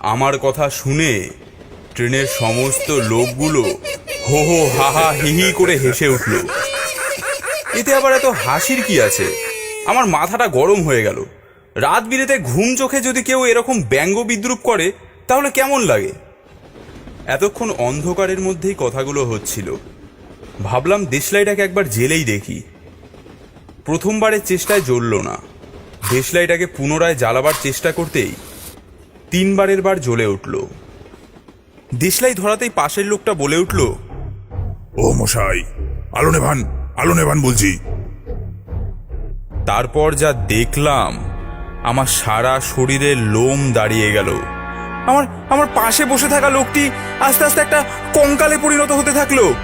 আমার কথা শুনে ট্রেনের সমস্ত লোকগুলো হো হো হা হা হি হি করে হেসে উঠল। এতে আবার এত হাসির কি আছে? আমার মাথাটা গরম হয়ে গেল। রাত বিরেতে ঘুম চোখে যদি কেউ এরকম ব্যঙ্গ বিদ্রুপ করে, তাহলে কেমন লাগে? এতক্ষণ অন্ধকারের মধ্যেই কথাগুলো হচ্ছিল। ভাবলাম দেশলাইটাকে একবার জেলেই দেখি। প্রথমবারের চেষ্টায় জ্বলল না। দেশলাইটাকে পুনরায় জ্বালাবার চেষ্টা করতেই তিনবারের বার জ্বলে উঠল। দেশলাই ধরাতেই পাশের লোকটা বলে উঠল ও মশাই আলো নেভান আলো নেভান বলছি। তারপর যা দেখলাম আমার সারা শরীরে লোম দাঁড়িয়ে গেল। আমার আমার পাশে বসে থাকা লোকটি আস্তে আস্তে একটা কঙ্কালে পরিণত হতে থাকল।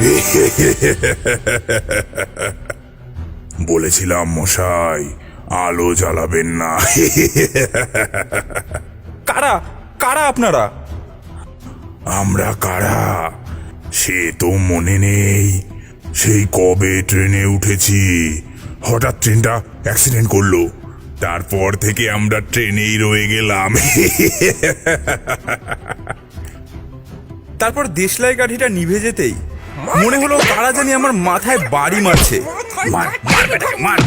বলেছিলাম মশাই আলো জ্বালাবেন না। কারা কারা আপনারা আমরা কারা সে তো মনে নেই সেই কবে ট্রেনে উঠেছি হঠাৎ ট্রেনটা অ্যাক্সিডেন্ট করল তারপর থেকে আমরা ট্রেনেই রয়ে গেলাম তারপর দেশলাই কাঠিটা নিভে যেতেই মনে হলো তারা জানি আমার মাথায় বাড়ি মারছে মার মার মার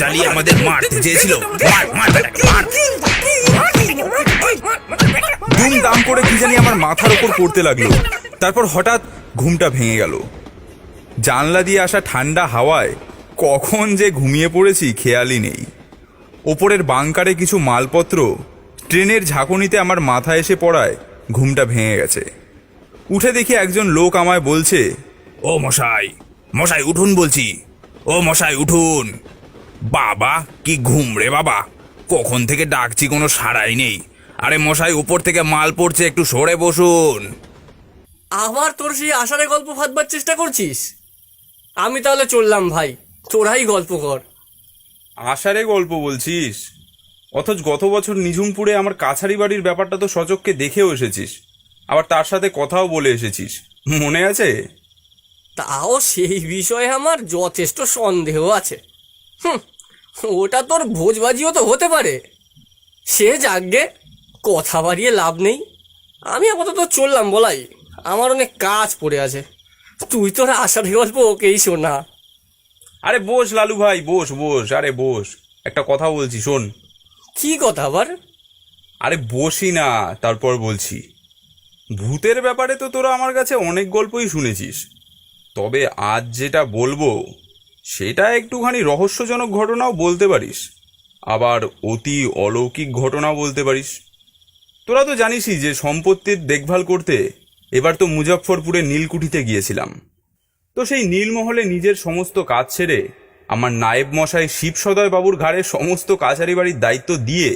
জ্বালিয়ে আমাদের মারতে চেয়েছিল মার মার মার দুম দাম করে কি জানি আমার মাথার ওপর পড়তে লাগল। তারপর হঠাৎ ঘুমটা ভেঙে গেল। জানলা দিয়ে আসা ঠান্ডা হাওয়ায় কখন যে ঘুমিয়ে পড়েছি খেয়ালই নেই। ওপরের বাংকারে কিছু মালপত্র ট্রেনের ঝাঁকুনিতে আমার মাথা এসে পড়ায় ঘুমটা ভেঙে গেছে। উঠে দেখি একজন লোক আমায় বলছে, ও মশাই মশাই উঠুন বলছি। ও মশাই, উঠুন। বাবা, কি ঘুম রে বাবা। কখন থেকে ডাকছি কোনো সাড়াই নেই। আরে মশাই উপর থেকে মাল পড়ছে একটু সরে বসুন। আবার তোর সেই আষাঢ়ে গল্প ফাঁদবার চেষ্টা করছিস? আমি তাহলে চললাম ভাই তোরাই গল্প কর। আষাঢ়ে গল্প বলছিস? অথচ গত বছর নিঝুমপুরে আমার কাছারি বাড়ির ব্যাপারটা তো সচককে দেখেও এসেছিস। আবার তার সাথে কথাও বলে এসেছিস। মনে আছে? তাও সেই বিষয়ে আমার যথেষ্ট সন্দেহ আছে। হুম ওটা তোর ভোজবাজিও তো হতে পারে। সে যাকগে কথা বাড়িয়ে লাভ নেই। আমি আপাতত চললাম বলাই। আমার অনেক কাজ পড়ে আছে। তুই তোর আষাঢ়ে গল্প ওকেই শোনা। আরে বস লালু ভাই বস বস আরে বস। একটা কথা বলছি শোন। কি কথা আবার? আরে বসি না তারপর বলছি। ভূতের ব্যাপারে তো তোরা আমার কাছে অনেক গল্পই শুনেছিস। তবে আজ যেটা বলব সেটা একটুখানি রহস্যজনক ঘটনাও বলতে পারিস। আবার অতি অলৌকিক ঘটনাও বলতে পারিস। তোরা তো জানিসই যে সম্পত্তির দেখভাল করতে এবার তো মুজফ্ফরপুরে নীলকুঠিতে গিয়েছিলাম। তো সেই নীলমহলে নিজের সমস্ত কাজ ছেড়ে আমার নায়েব মশাই শিবসদয় বাবুর ঘাড়ে সমস্ত কাছারি বাড়ির দায়িত্ব দিয়ে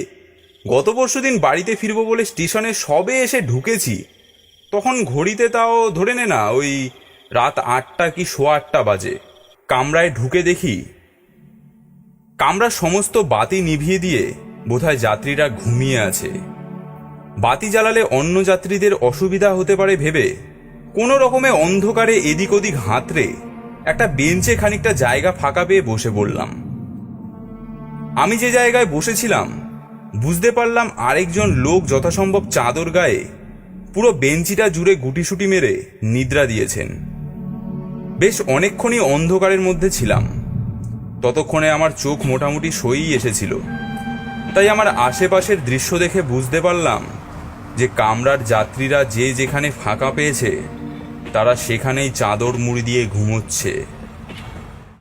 গত পরশু দিন বাড়িতে ফিরবো বলে স্টেশনে সবে এসে ঢুকেছি। তখন ঘড়িতে তাও ধরে নে না, ওই রাত আটটা কি সোয়া আটটা বাজে। কামরায় ঢুকে দেখি কামরার সমস্ত বাতি নিভিয়ে দিয়ে বোধহয় যাত্রীরা ঘুমিয়ে আছে। বাতি জ্বালালে অন্য যাত্রীদের অসুবিধা হতে পারে ভেবে কোনো রকমে অন্ধকারে এদিক ওদিক হাতড়ে একটা বেঞ্চে খানিকটা জায়গা ফাঁকা পেয়ে বসে পড়লাম। আমি যে জায়গায় বসেছিলাম, বুঝতে পারলাম আরেকজন লোক যথাসম্ভব চাদর গায়ে পুরো বেঞ্চিটা জুড়ে গুটিসুটি মেরে নিদ্রা দিয়েছেন। বেশ অনেকক্ষণই অন্ধকারের মধ্যে ছিলাম। ততক্ষণে আমার চোখ মোটামুটি সই এসেছিল। তাই আমার আশেপাশের দৃশ্য দেখে বুঝতে পারলাম যে কামরার যাত্রীরা যে যেখানে ফাঁকা পেয়েছে তারা সেখানেই চাদর মুড়ি দিয়ে ঘুমোচ্ছে।